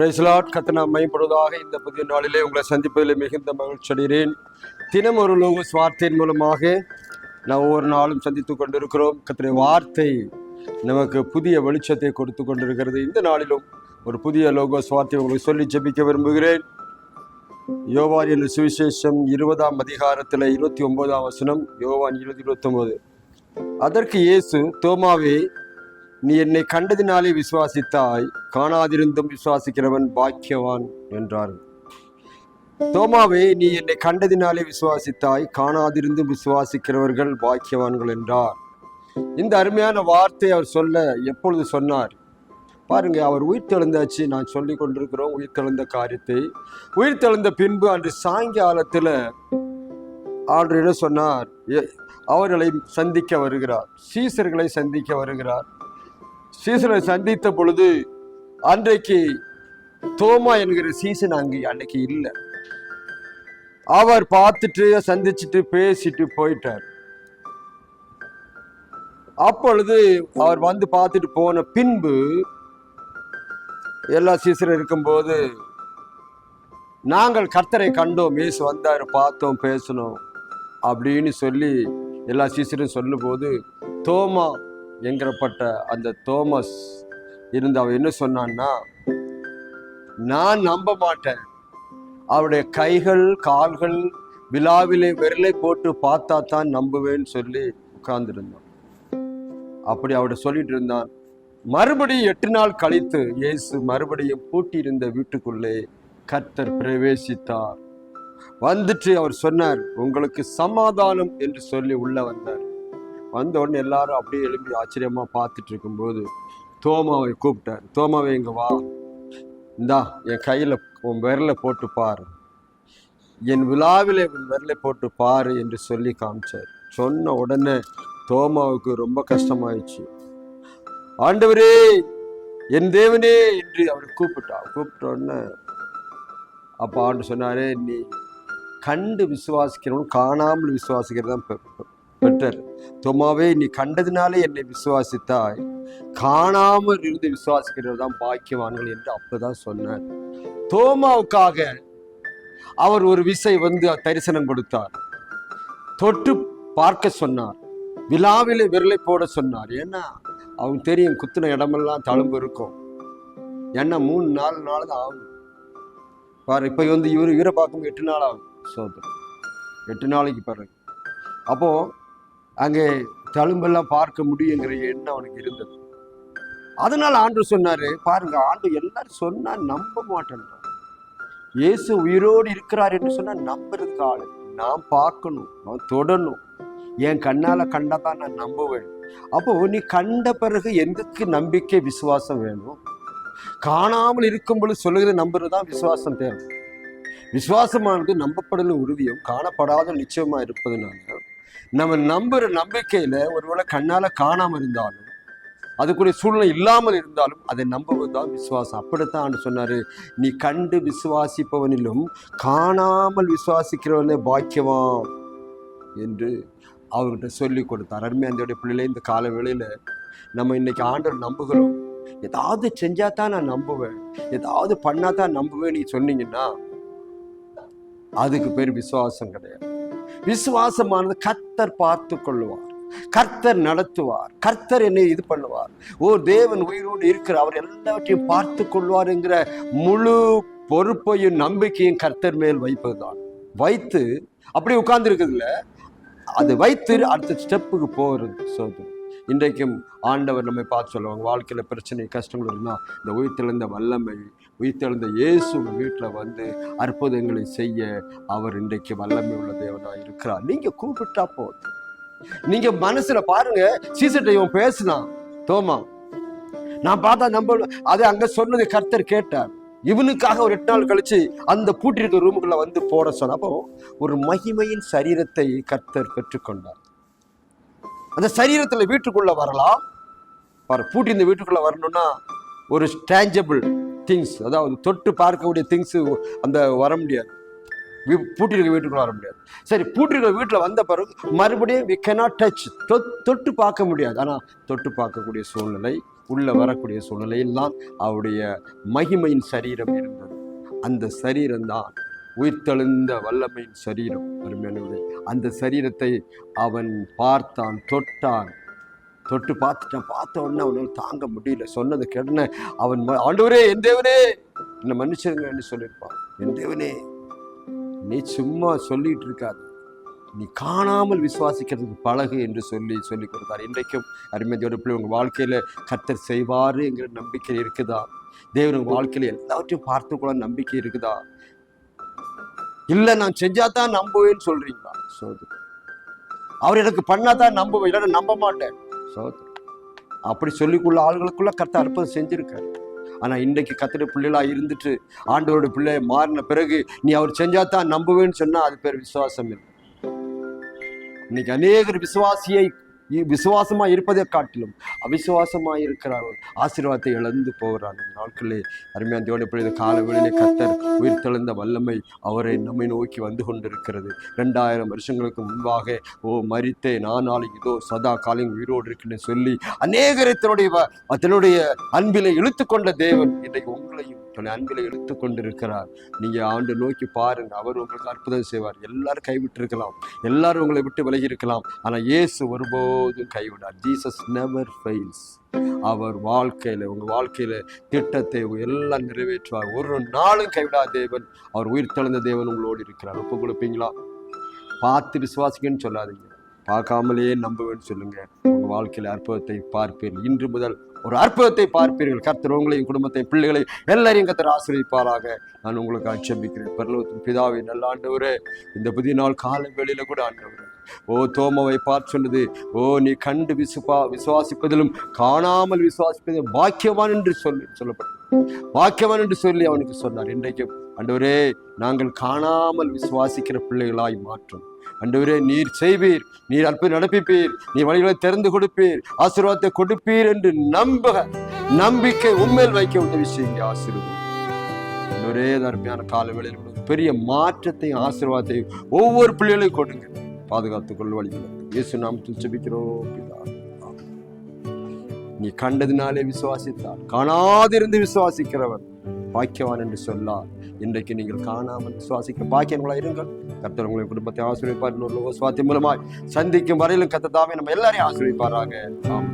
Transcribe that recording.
பிரேசலாட் கத்தனா மைப்படுவதாக இந்த புதிய நாளிலே உங்களை சந்திப்பதில் மிகுந்த மகிழ்ச்சி அடைகிறேன். தினம் ஒரு லோக வார்த்தையின் மூலமாக நாம் ஒவ்வொரு நாளும் சந்தித்து கொண்டிருக்கிறோம். கத்திரை வார்த்தை நமக்கு புதிய வெளிச்சத்தை கொடுத்து கொண்டிருக்கிறது. இந்த நாளிலும் ஒரு புதிய லோகோ வார்த்தை உங்களுக்கு சொல்லி ஜெபிக்க விரும்புகிறேன். யோவான் என்ற சுவிசேஷம் இருபதாம் அதிகாரத்தில் இருபத்தி ஒன்பதாம் வசனம் யோவான் இருபது இருபத்தொம்போது அதற்கு இயேசு தோமாவே நீ என்னை கண்டதினாலே விசுவாசித்தாய். காணாதிருந்தும் விசுவாசிக்கிறவன் பாக்கியவான் என்றார். தோமாவே நீ என்னை கண்டதினாலே விசுவாசித்தாய் காணாதிருந்தும் விசுவாசிக்கிறவர்கள் பாக்கியவான்கள் என்றார். இந்த அருமையான வார்த்தை அவர் சொல்ல எப்பொழுது சொன்னார்? பாருங்க அவர் உயிர் தெழுந்தாச்சு நான் சொல்லி கொண்டிருக்கிறோம் உயிர் தெழுந்த காரியத்தை. உயிர் தெழுந்த பின்பு அன்று சாயங்காலத்தில் ஆல்ரெடி சொன்னார் எ- அவர்களை சந்திக்க வருகிறார். சீசர்களை சந்திக்க வருகிறார். சீசரை சந்தித்த பொழுது அன்றைக்கு தோமா என்கிற சீசன் அங்கே அன்னைக்கு இல்லை. அவர் பார்த்துட்டு சந்திச்சுட்டு பேசிட்டு போயிட்டார். அப்பொழுது அவர் வந்து பார்த்துட்டு போன பின்பு எல்லா சீசரும் இருக்கும்போது நாங்கள் கர்த்தரை கண்டோம் இயேசு வந்தார் பார்த்தோம் பேசணும் அப்படின்னு சொல்லி எல்லா சீசரும் சொல்லும்போது தோமா என்கிறப்பட்ட அந்த தோமஸ் இருந்து அவன் என்ன சொன்னான்னா நான் நம்ப மாட்டேன் அவருடைய கைகள் கால்கள் விழாவிலே விரலை போட்டு பார்த்தா தான் நம்புவேன்னு சொல்லி உட்கார்ந்துருந்தான். அப்படி அவட சொல்லிட்டு இருந்தான். மறுபடியும் எட்டு நாள் கழித்து இயேசு மறுபடியும் பூட்டியிருந்த வீட்டுக்குள்ளே கர்த்தர் பிரவேசித்தார். வந்துட்டு அவர் சொன்னார் உங்களுக்கு சமாதானம் என்று சொல்லி உள்ள வந்தார். வந்த உடனே எல்லாரும் அப்படியே எழுப்பி ஆச்சரியமா பார்த்துட்டு இருக்கும்போது தோமாவை கூப்பிட்டார். தோமாவை இங்கே வா. இந்தா என் கையில் உன் விரலை போட்டு பாரு. என் விழாவில் உன் விரலை போட்டு பாரு என்று சொல்லி காமிச்சார். சொன்ன உடனே தோமாவுக்கு ரொம்ப கஷ்டமாயிடுச்சு. ஆண்டவரே என் தேவனே என்று அவர் கூப்பிட்டா. கூப்பிட்ட உடனே அப்போ ஆண்டு சொன்னாரே நீ கண்டு விசுவாசிக்கிறவன் காணாமல் விசுவாசிக்கிறது தான் பெட்டர். தோமாவே நீ கண்டதுனாலே என்னை விசுவாசித்தாய். காணாமல் இருந்து விசுவாசிக்கிறது தான் பாக்கியவான்கள் என்று அப்பதான் சொன்னார். தோமாவுக்காக அவர் ஒரு விசை வந்து தரிசனம் கொடுத்தார். தொட்டு பார்க்க சொன்னார். விழாவிலே விரலை போட சொன்னார். ஏன்னா அவங்க தெரியும் குத்துன இடமெல்லாம் தழும்பு இருக்கும். ஏன்னா மூணு நாலு நாள் தான் ஆகும். பாரு இப்போ வந்து இவர் இவரை பார்க்கும் எட்டு நாள் ஆகும். சோதரம் எட்டு நாளைக்கு பிறகு. அப்போ அங்கே தழும்பெல்லாம் பார்க்க முடியுங்கிற எண்ணம் அவனுக்கு இருந்தது. அதனால ஆண்டு சொன்னாரு பாருங்க ஆண்டு எல்லாரும் சொன்னா நம்ப மாட்டேன் இயேசு உயிரோடு இருக்கிறார் என்று சொன்னா நம்புறதுக்கு ஆளு நான் பார்க்கணும் நான் தொடணும். என் கண்ணால கண்டா தான் நான் நம்புவேன். அப்போ நீ கண்ட பிறகு எதுக்கு நம்பிக்கை விசுவாசம் வேணும்? காணாமல் இருக்கும் பொழுது சொல்லுகிற நம்புறது தான் விசுவாசம் தேவை. விசுவாசமானது நம்பப்படல உறுதியும் காணப்படாத நிச்சயமா இருப்பதுனால நம்ம நம்புற நம்பிக்கையில ஒருவேளை கண்ணால காணாம இருந்தாலும் அதுக்குரிய சூழ்நிலை இல்லாமல் இருந்தாலும் அதை நம்புவது தான் விசுவாசம். அப்படித்தான் ஆண்டு சொன்னாரு. நீ கண்டு விசுவாசிப்பவனிலும் காணாமல் விசுவாசிக்கிறவனே பாக்கியவான் என்று அவர்கிட்ட சொல்லி கொடுத்தார். அருமையாந்தியோடைய பிள்ளைகளே இந்த கால வேளையில நம்ம இன்னைக்கு ஆண்டவர் நம்புகிறோம். ஏதாவது செஞ்சா தான் நான் நம்புவேன். ஏதாவது பண்ணா தான் நம்புவேன் நீ சொன்னீங்கன்னா அதுக்கு பேர் விசுவாசம் கிடையாது. விசுவாசமானது கர்த்தர் பார்த்து கொள்ளுவார் கர்த்தர் நடத்துவார். கர்த்தர் என்னை இது பண்ணுவார். ஓ தேவன் உயிரோடு இருக்கிற அவர் எல்லாவற்றையும் பார்த்து கொள்வார் என்கிற முழு பொறுப்பையும் நம்பிக்கையும் கர்த்தர் மேல் வைப்பதுதான். வைத்து அப்படி உட்கார்ந்து இருக்குதுல்ல அது வைத்து அடுத்த ஸ்டெப்புக்கு போகிறது சோதனை. இன்றைக்கும் ஆண்டவர் நம்மை பார்த்து சொல்லுவாங்க வாழ்க்கையில் பிரச்சனை கஷ்டங்கள் இருந்தால் இந்த உயிர்த்தெழுந்த வல்லமை உயிர்த்தெழுந்த இயேசு உங்கள் வீட்டில் வந்து அற்புதங்களை செய்ய அவர் இன்றைக்கு வல்லமை உள்ள தேவனாக இருக்கிறார். நீங்கள் கூப்பிட்டா போதும். நீங்கள் மனசில் பாருங்க சீசட்டை இவன் பேசினான் தோமா நான் பார்த்தா நம்ப அதை அங்கே சொன்னது கர்த்தர் கேட்டார். இவனுக்காக ஒரு எட்டு நாள் கழிச்சு அந்த பூட்டிருக்க ரூமுக்குள்ள வந்து போட சொன்ன அப்போ ஒரு மகிமையின் சரீரத்தை கர்த்தர் பெற்றுக்கொண்டார். அந்த சரீரத்தில் வீட்டுக்குள்ளே வரலாம். வர பூட்டி இந்த வீட்டுக்குள்ளே வரணும்னா ஒரு ஸ்டாஞ்சபிள் திங்ஸ் அதாவது தொட்டு பார்க்கக்கூடிய திங்ஸு அந்த வர முடியாது. பூட்டிருக்க பூட்டியிருக்க வீட்டுக்குள்ள வர முடியாது. சரி பூட்டியிருக்க வீட்டில் வந்த பிறகு மறுபடியும் வி கெனாட் டச் தொட்டு பார்க்க முடியாது. ஆனால் தொட்டு பார்க்கக்கூடிய சூழ்நிலை உள்ளே வரக்கூடிய சூழ்நிலையில் தான் அவருடைய மகிமையின் சரீரம் இருந்தது. அந்த சரீரம் தான் உயிர்த்தெழுந்த வல்லமையின் சரீரம். அருமையான அந்த சரீரத்தை அவன் பார்த்தான் தொட்டான். தொட்டு பார்த்துட்டான். பார்த்த உடனே அவனால் தாங்க முடியல. சொன்னது கேட்டன அவன் ஆண்டவரே என் தேவனே! என்னை மன்னிச்சிருங்கன்னு சொல்லியிருப்பான். என் தேவனே நீ சும்மா சொல்லிட்டு இருக்காது. நீ காணாமல் விசுவாசிக்கிறதுக்கு பழகு என்று சொல்லி சொல்லி கொடுத்தார். இன்றைக்கும் அருமையோட பிள்ளை உங்கள் வாழ்க்கையில் கத்தர் செய்வாருங்கிற நம்பிக்கை இருக்குதா? தேவன் உங்கள் வாழ்க்கையில் எல்லாவற்றையும் பார்த்து கூட நம்பிக்கை இருக்குதா? இல்லை நான் செஞ்சாதான் நம்புவேன்னு சொல்றீங்களா? சோதரி அவர் எனக்கு பண்ணாதான் நம்புவேன் இல்லைன்னா நம்ப மாட்டேன். சோதரி அப்படி சொல்லிக்குள்ள ஆளுகளுக்குள்ள கரெக்டாக அற்புதம் செஞ்சிருக்காரு. ஆனால் இன்றைக்கு கத்திர பிள்ளைகளாக இருந்துட்டு ஆண்டவரோட பிள்ளை மாறின பிறகு நீ அவர் செஞ்சா தான் நம்புவேன்னு சொன்னால் அது பேர் விசுவாசம் இல்லை. இன்னைக்கு அநேகர் விசுவாசியை விசுவாசமாக விசுவாசமா இருப்பதை காட்டிலும் அவிசுவாசமா இருக்கிறார்கள் ஆசீர்வாதத்தை இழந்து போகிறார்கள் நாட்களே அருமையான தேவனை பிள்ளை காலவெளியிலே கத்தர் உயிர் தெழுந்த வல்லமை அவரை நம்மை நோக்கி வந்து கொண்டிருக்கிறது. ரெண்டாயிரம் வருஷங்களுக்கு முன்பாக ஓ மரித்தே நானாலும் இதோ சதா காலம் உயிரோடு இருக்குன்னு சொல்லி அநேகரை தன்னுடைய வ- தன்னுடைய அன்பிலை இழுத்து கொண்ட தேவன் இன்றைக்கு உங்களையும் உன்னை அன்பில் இழுத்து கொண்டிருக்கிறார் நீங்கள் ஆண்டு நோக்கி பாருங்கள் அவர் உங்களுக்கு அற்புதம் செய்வார். எல்லாரும் கைவிட்டிருக்கலாம். எல்லாரும் உங்களை விட்டு விலகி இருக்கலாம் ஆனால் இயேசு ஒருபோதும் கைவிடார். ஜீசஸ் நெவர் ஃபெயில்ஸ் அவர் வாழ்க்கையில் உங்கள் வாழ்க்கையில் திட்டத்தை எல்லாம் நிறைவேற்றுவார். ஒரு நாளும் கைவிடா தேவன் அவர் உயிர் தெழுந்த தேவன் உங்களோடு இருக்கிறார். ஒப்பு கொடுப்பீங்களா? பார்த்து விசுவாசிக்கன்னு சொல்லாதீங்க. பார்க்காமலேயே நம்புவேன்னு சொல்லுங்கள் உங்கள் வாழ்க்கையில் அற்புதத்தை பார்ப்பேன் இன்று முதல் ஒரு அற்புதத்தை பார்ப்பீர்கள். கர்த்தர் உங்களையும் குடும்பத்தையும் பிள்ளைகளை எல்லாரையும் கர்த்தர் ஆசிரியப்பாராக நான் உங்களுக்கு ஆட்சேபிக்கிறேன் பரலோகத்தின் பிதாவை நல்ல ஆண்டவரே இந்த புதிய நாள் காலை வேளையில கூட ஆண்டவரே. ஓ தோமவை பார்த்து சொன்னது ஓ நீ கண்டு விசுவா விசுவாசிப்பதிலும் காணாமல் விசுவாசிப்பதிலும் பாக்கியவான் என்று சொல்லி சொல்லப்பட்டது. பாக்கியவான் என்று சொல்லி அவனுக்கு சொன்னார். இன்றைக்கு அண்டவரே நாங்கள் காணாமல் விசுவாசிக்கிற பிள்ளைகளாய் மாற்றும் அண்டவரே நீர் செய்வீர் நீர் அற்புதம் நடப்பிப்பீர் நீ வழிகளை திறந்து கொடுப்பீர் ஆசீர்வாதத்தை கொடுப்பீர் என்று நம்புக நம்பிக்கை உண்மையில் வைக்க உதவி செய்யுங்க ஆசீர்வாதம். ஒரே அருமையான காலவேளையில் பெரிய மாற்றத்தையும் ஆசீர்வாதத்தையும் ஒவ்வொரு பிள்ளைகளையும் கொடுங்க. பாதுகாத்துக் கொள் வழிகளை. இயேசு நாமத்தில் ஜெபிக்கிறோம் நீ கண்டதினாலே விசுவாசித்தார் காணாதிருந்து விசுவாசிக்கிறவன் பாக்கியவான் என்று சொல்லார். இன்றைக்கு நீங்கள் காணாமல் சுவாசிக்க பாக்கியங்களா இருங்கள். கர்த்தர் உங்களை குடும்பத்தை ஆசிரியப்பார் இன்னொரு சுவாத்தி மூலமாய் சந்திக்கும் வரையிலும் கத்ததாவே நம்ம எல்லாரையும் ஆசிரியப்பாராங்க ஆமாம்